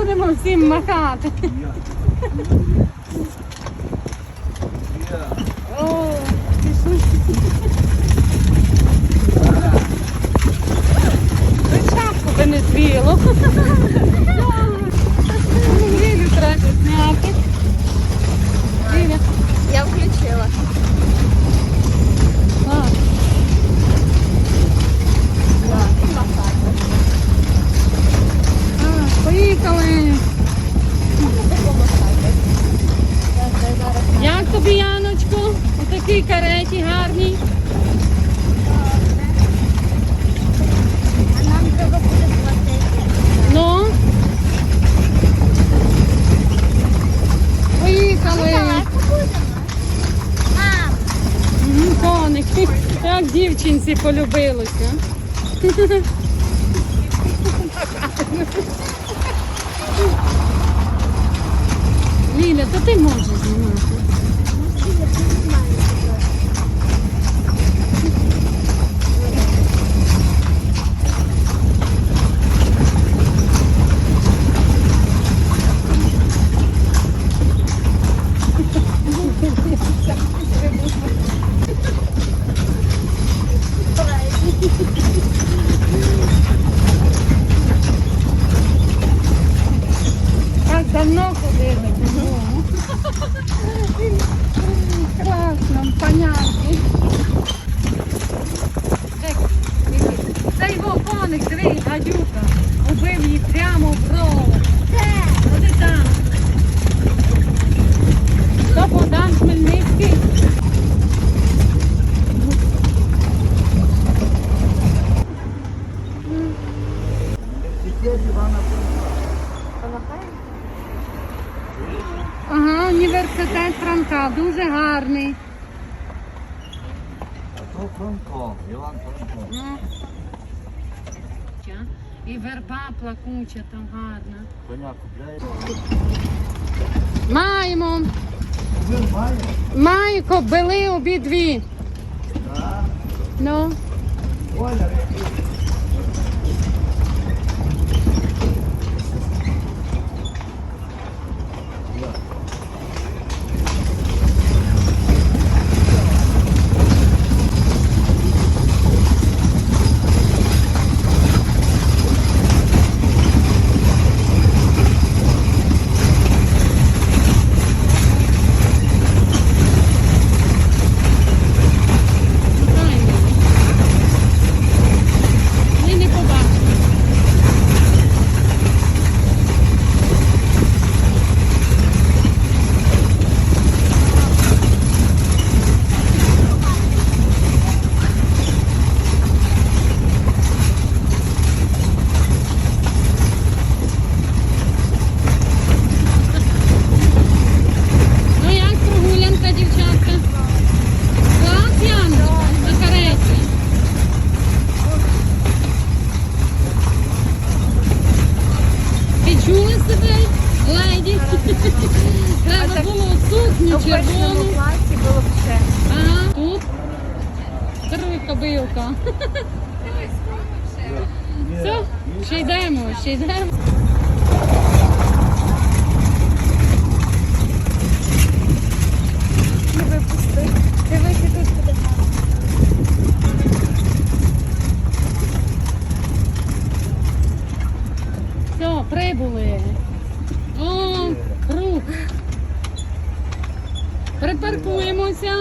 будемо всім махати. О, пішли. Кареті гарній. А нам треба буде платити. Ну. Поїхали. Коники. Як дівчинці полюбилося. Ліля, то ти можеш знімати. Понятно. Це його коник, дивись, гадюка. Убив її прямо в це. Ходи там. То Богдан Хмельницький. Ага, університет Франка, дуже гарний. Франко, Іван Франко. Ну. І верба плакуча там гарна. Коня купляє. Маємо. Майко, били Маю кобили обидві. Так. Ну. Оля, червону. класі було б ще. Ага, тут. Керуй кобилка. Все, ще йдемо, ще йдемо. Не випусти. Дивись, і тут буде. Все, прибули. О, круг. Припаркуємося.